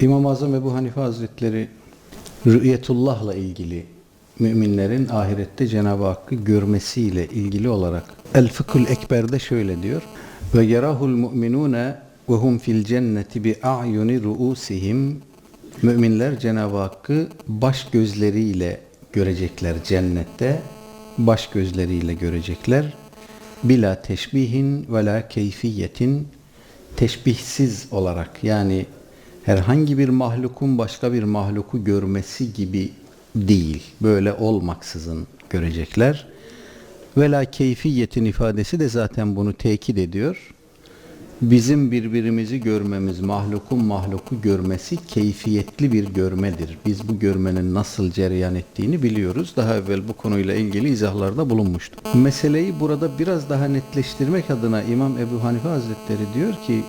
İmam-ı Azam Ebu Hanife Hazretleri rü'yetullah'la ilgili müminlerin ahirette Cenab-ı Hakk'ı görmesiyle ilgili olarak El Fıkhul Ekber'de şöyle diyor. Ve yerahul mu'minune ve hum fil cenneti bi a'yuni ru'usihim Müminler Cenab-ı Hakk'ı baş gözleriyle görecekler cennette. Baş gözleriyle görecekler. Bila teşbihin ve la keyfiyetin teşbihsiz olarak yani herhangi bir mahlukun başka bir mahluku görmesi gibi değil. Böyle olmaksızın görecekler. Ve la keyfiyetin ifadesi de zaten bunu tekit ediyor. Bizim birbirimizi görmemiz, mahlukun mahluku görmesi keyfiyetli bir görmedir. Biz bu görmenin nasıl cereyan ettiğini biliyoruz. Daha evvel bu konuyla ilgili izahlarda bulunmuştuk. Meseleyi burada biraz daha netleştirmek adına İmam Ebu Hanife Hazretleri diyor ki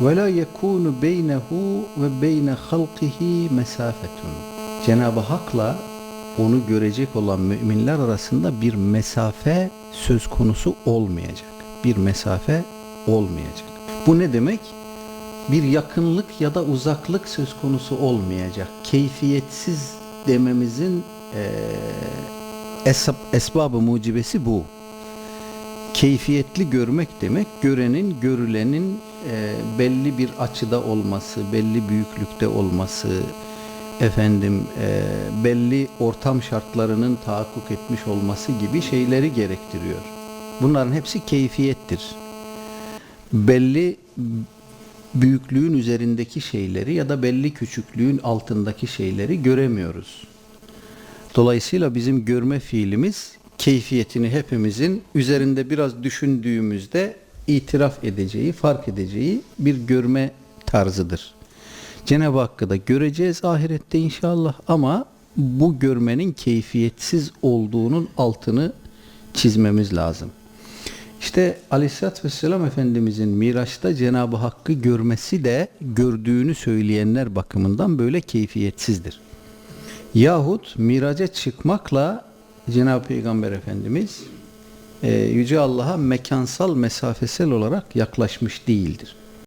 ve la yekunu beynehu ve beyne halkihi mesafetun. Cenab-ı Hak'la onu görecek olan müminler arasında bir mesafe söz konusu olmayacak. Bir mesafe olmayacak. Bu ne demek? Bir yakınlık ya da uzaklık söz konusu olmayacak. Keyfiyetsiz dememizin e, esbabı mucibesi bu. Keyfiyetli görmek demek görenin, görülenin eee, belli bir açıda olması, belli büyüklükte olması, efendim eee, belli ortam şartlarının tahakkuk etmiş olması gibi şeyleri gerektiriyor. Bunların hepsi keyfiyettir belli büyüklüğün üzerindeki şeyleri ya da belli küçüklüğün altındaki şeyleri göremiyoruz. Dolayısıyla bizim görme fiilimiz keyfiyetini hepimizin üzerinde biraz düşündüğümüzde itiraf edeceği, fark edeceği bir görme tarzıdır. Cenab-ı Hakk'ı da göreceğiz ahirette inşallah ama bu görmenin keyfiyetsiz olduğunun altını çizmemiz lazım. İşte Aleyhisselatü Vesselam Efendimizin Miraç'ta Cenab-ı Hakk'ı görmesi de gördüğünü söyleyenler bakımından böyle keyfiyetsizdir. Yahut miraca çıkmakla Cenab-ı Peygamber Efendimiz Yüce Allah'a mekansal mesafesel olarak yaklaşmış değildir.